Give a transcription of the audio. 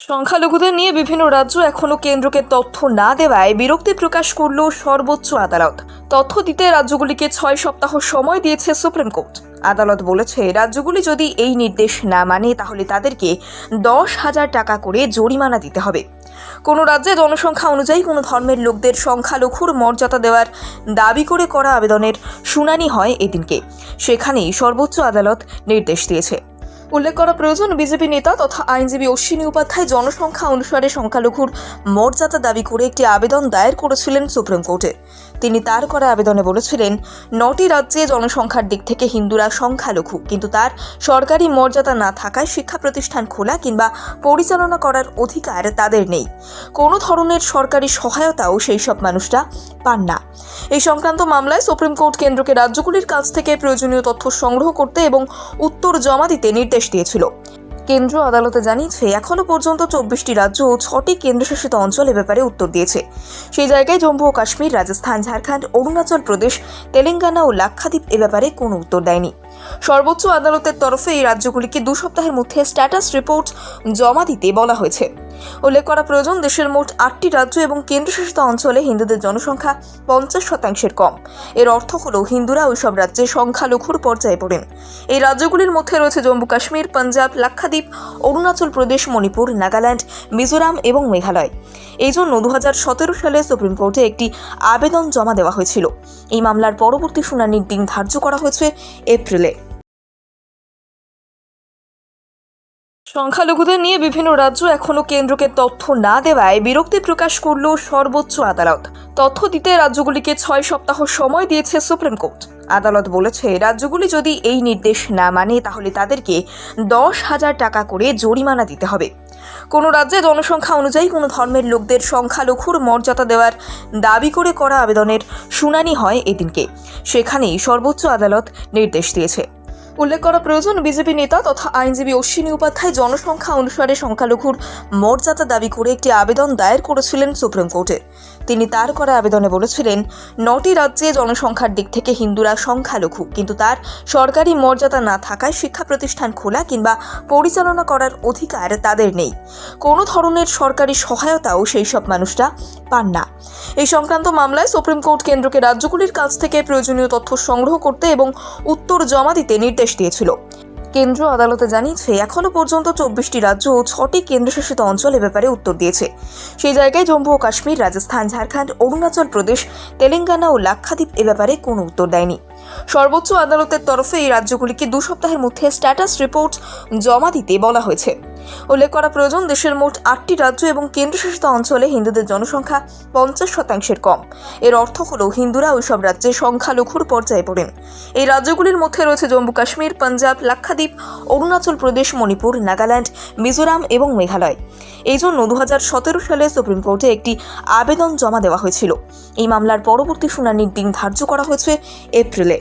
সংখ্যালঘুদের নিয়ে বিভিন্ন রাজ্য এখনও কেন্দ্রকে তথ্য না দেওয়ায় বিরক্তি প্রকাশ করল সর্বোচ্চ আদালত। তথ্য দিতে রাজ্যগুলিকে ছয় সপ্তাহ সময় দিয়েছে সুপ্রিম কোর্ট। আদালত বলেছে, রাজ্যগুলি যদি এই নির্দেশ না মানে তাহলে তাদেরকে দশ হাজার টাকা করে জরিমানা দিতে হবে। কোনো রাজ্যে জনসংখ্যা অনুযায়ী কোনো ধর্মের লোকদের সংখ্যালঘুর মর্যাদা দেওয়ার দাবি করে করা আবেদনের শুনানি হয় এদিনকে। সেখানেই সর্বোচ্চ আদালত নির্দেশ দিয়েছে। উল্লেখ করা প্রয়োজন, বিজেপি নেতা তথা আইনজীবী অশ্বিনী উপাধ্যায় জনসংখ্যা অনুসারে সংখ্যালঘুর মর্যাদা দাবি করে একটি আবেদন দায়ের করেছিলেন সুপ্রিম কোর্টে। তিনি তার করা আবেদনে বলেছিলেন, নটি রাজ্যে জনসংখ্যার দিক থেকে হিন্দুরা সংখ্যালঘু, কিন্তু তার সরকারি মর্যাদা না থাকায় শিক্ষা প্রতিষ্ঠান খোলা কিংবা পরিচালনা করার অধিকার তাদের নেই। কোনো ধরনের সরকারি সহায়তাও সেই সব মানুষরা পান না। এই সংক্রান্ত মামলায় সুপ্রিম কোর্ট কেন্দ্রকে রাজ্যগুলির কাছ থেকে প্রয়োজনীয় তথ্য সংগ্রহ করতে এবং উত্তর জমা দিতে নির্দেশ দিয়েছিল। কেন্দ্র আদালতে জানিয়েছে, এখনও পর্যন্ত চব্বিশটি রাজ্য ও ছটি কেন্দ্রশাসিত অঞ্চল এ ব্যাপারে উত্তর দিয়েছে। সেই জায়গায় জম্মু ও কাশ্মীর, রাজস্থান, ঝাড়খণ্ড, অরুণাচল প্রদেশ, তেলেঙ্গানা ও লাক্ষাদ্বীপ এ ব্যাপারে কোনো উত্তর দেয়নি। সর্বোচ্চ আদালতের তরফে এই রাজ্যগুলিকে দু সপ্তাহের মধ্যে স্ট্যাটাস রিপোর্ট জমা দিতে বলা হয়েছে। উল্লেখ করা প্রয়োজন, দেশের মোট আটটি রাজ্য এবং কেন্দ্রশাসিত অঞ্চলে হিন্দুদের জনসংখ্যা পঞ্চাশ শতাংশের কম। এর অর্থ হল হিন্দুরা ওইসব রাজ্যে সংখ্যালঘুর পর্যায়ে পড়েন। এই রাজ্যগুলির মধ্যে রয়েছে জম্মু কাশ্মীর, পাঞ্জাব, লাক্ষাদ্বীপ, অরুণাচল প্রদেশ, মণিপুর, নাগাল্যান্ড, মিজোরাম এবং মেঘালয়। এই জন্য দু সতেরো সালে সুপ্রিম কোর্টে একটি আবেদন জমা দেওয়া হয়েছিল। এই মামলার পরবর্তী শুনানির দিন ধার্য করা হয়েছে এপ্রিলে। সংখ্যালঘুদের নিয়ে বিভিন্ন রাজ্য এখনও কেন্দ্রকে তথ্য না দেওয়ায় বিরক্তি প্রকাশ করল সর্বোচ্চ আদালত। তথ্য দিতে রাজ্যগুলিকে ছয় সপ্তাহ সময় দিয়েছে সুপ্রিম কোর্ট। আদালত বলেছে, রাজ্যগুলি যদি এই নির্দেশ না মানে তাহলে তাদেরকে দশ হাজার টাকা করে জরিমানা দিতে হবে। কোনো রাজ্যে জনসংখ্যা অনুযায়ী কোনো ধর্মের লোকদের সংখ্যালঘুর মর্যাদা দেওয়ার দাবি করে করা আবেদনের শুনানি হয় এদিনকে। সেখানেই সর্বোচ্চ আদালত নির্দেশ দিয়েছে। উল্লেখ করা প্রয়োজন, বিজেপি নেতা তথা আইনজীবী অশ্বিনী উপাধ্যায় জনসংখ্যা অনুসারে সংখ্যালঘুর মর্যাদা দাবি করে একটি আবেদন দায়ের করেছিলেন সুপ্রিম কোর্টে। তিনি তার করা আবেদনে বলেছিলেন, নটি রাজ্যে জনসংখ্যার দিক থেকে হিন্দুরা সংখ্যালঘু, কিন্তু তার সরকারি মর্যাদা না থাকায় শিক্ষা প্রতিষ্ঠান খোলা কিংবা পরিচালনা করার অধিকার তাদের নেই। কোনো ধরনের সরকারি সহায়তাও সেই সব মানুষরা পান না। এই সংক্রান্ত মামলায় সুপ্রিম কোর্ট কেন্দ্রকে রাজ্যগুলির কাছ থেকে প্রয়োজনীয় তথ্য সংগ্রহ করতে এবং উত্তর জমা দিতে নির্দেশ দিয়েছিল। কেন্দ্র আদালতে জানিয়েছে, এখনও পর্যন্ত চব্বিশটি রাজ্য ও ছটি কেন্দ্রশাসিত অঞ্চল এ ব্যাপারে উত্তর দিয়েছে। সেই জায়গায় জম্মু ও কাশ্মীর, রাজস্থান, ঝাড়খণ্ড, অরুণাচল প্রদেশ, তেলেঙ্গানা ও লাক্ষাদ্বীপ এ ব্যাপারে কোনো উত্তর দেয়নি। সর্বোচ্চ আদালতের তরফে এই রাজ্যগুলিকে দু সপ্তাহের মধ্যে স্ট্যাটাস রিপোর্ট জমা দিতে বলা হয়েছে। উল্লেখ করা প্রয়োজন, দেশের মোট আটটি রাজ্য এবং কেন্দ্রশাসিত অঞ্চলে হিন্দুদের জনসংখ্যা পঞ্চাশ শতাংশের কম। এর অর্থ হল, হিন্দুরা ওইসব রাজ্যে সংখ্যালঘুর পর্যায়ে পড়েন। এই রাজ্যগুলির মধ্যে রয়েছে জম্মু কাশ্মীর, পাঞ্জাব, লাক্ষাদ্বীপ, অরুণাচল প্রদেশ, মণিপুর, নাগাল্যান্ড, মিজোরাম এবং মেঘালয়। এই জন্য দু হাজার সতেরো সালে সুপ্রিম কোর্টে একটি আবেদন জমা দেওয়া হয়েছিল। এই মামলার পরবর্তী শুনানির দিন ধার্য করা হয়েছে এপ্রিলে।